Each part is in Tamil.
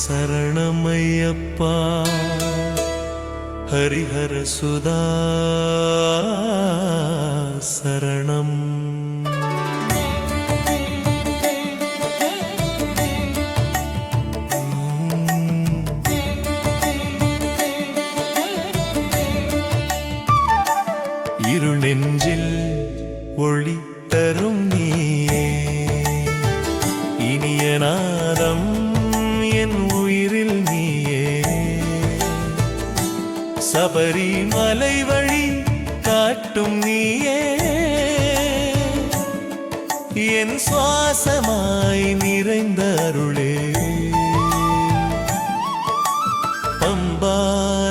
சரணமையப்பா ஹரிஹர சுதா. நெஞ்சில் ஒளி தரும் நீயே. இனிய நாதம் என் உயிரில் நீயே. சபரி மலை வழி காட்டும் நீயே. என் சுவாசமாய் நிறைந்த அருளே பம்பா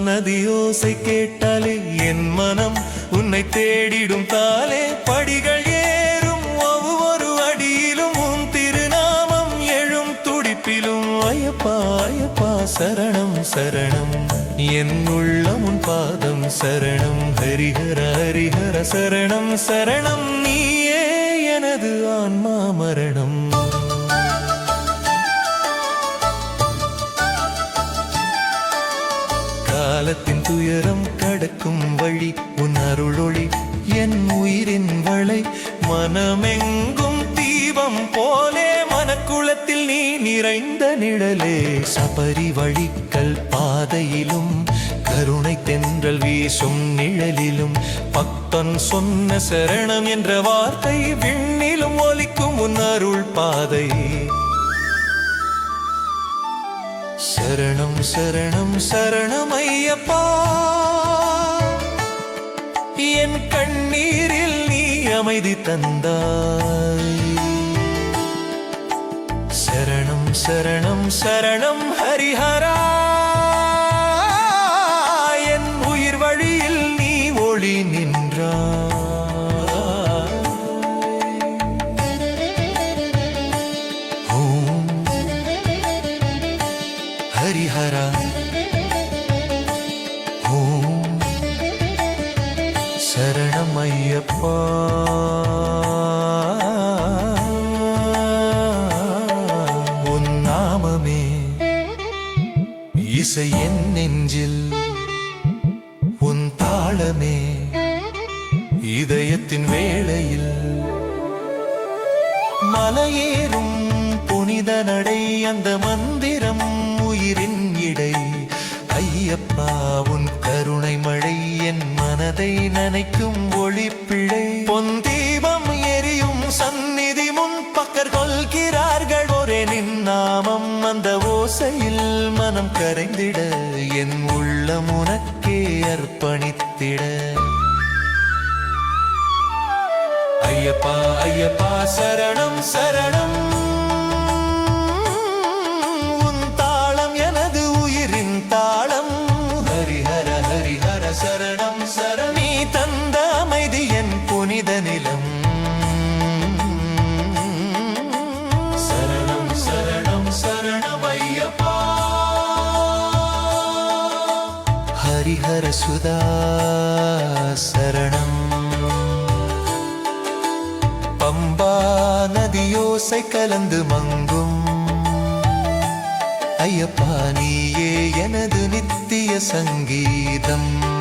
நதியோசை கேட்டாலே என் மனம் உன்னை தேடிடும் தாலே படிகள் ஏறும் ஒவ்வொரு அடியிலும் உன் திருநாமம் எழும் துடிப்பிலும் ஐயப்பா ஐயப்பா சரணம் சரணம். என் உள்ளம் உன் பாதம் சரணம். ஹரிஹர ஹரிஹர சரணம் சரணம். நீயே எனது ஆன்மா. காலத்தின் துயரம் கடக்கும் வழி உன் அருளொளி என் உயிரின் வளை. மனமெங்கும் தீபம் போலே மனக்குளத்தில் நீ நிறைந்த நிழலே. சபரி வழிக்கல் பாதையிலும் கருணை தென்றல் வீசும் நிழலிலும் பக்தன் சொன்ன சரணம் என்ற வார்த்தை விண்ணிலும் ஒலிக்கும் உன் அருள் பாதை. சரணம் சரணம் சரணம் ஐயப்பா. என் கண்ணீரில் நீ அமைதி தந்தாய். சரணம் சரணம் சரணம் ஹரிஹரா. என் உயிர் வழியில் நீ ஒளி நின்றாய். ஹரிஹரா. ஓம் சரணம் ஐயப்பா உன் நாமமே இசை என் நெஞ்சில் உன் தாளமே இதயத்தின் வேளையில். மலையேறும் புனித நடை அந்த மன் ஐயப்பா உன் கருணை மழை என் மனதை நனைக்கும் ஒளிப்பிழை பொன் தீபம் எரியும் சந்நிதி முன் பக்கர் கொள்கிறார்கள். ஒரே நின் நாமம் அந்த ஓசையில் மனம் கரைந்திட என் உள்ளம் உனக்கே அர்ப்பணித்திட. ஐயப்பா ஐயப்பா சரணம் சரணம். ஹரிஹர சரணம். பம்பா நதியோசை கலந்து மங்கும். ஐயப்பா நீயே எனது நித்திய சங்கீதம்.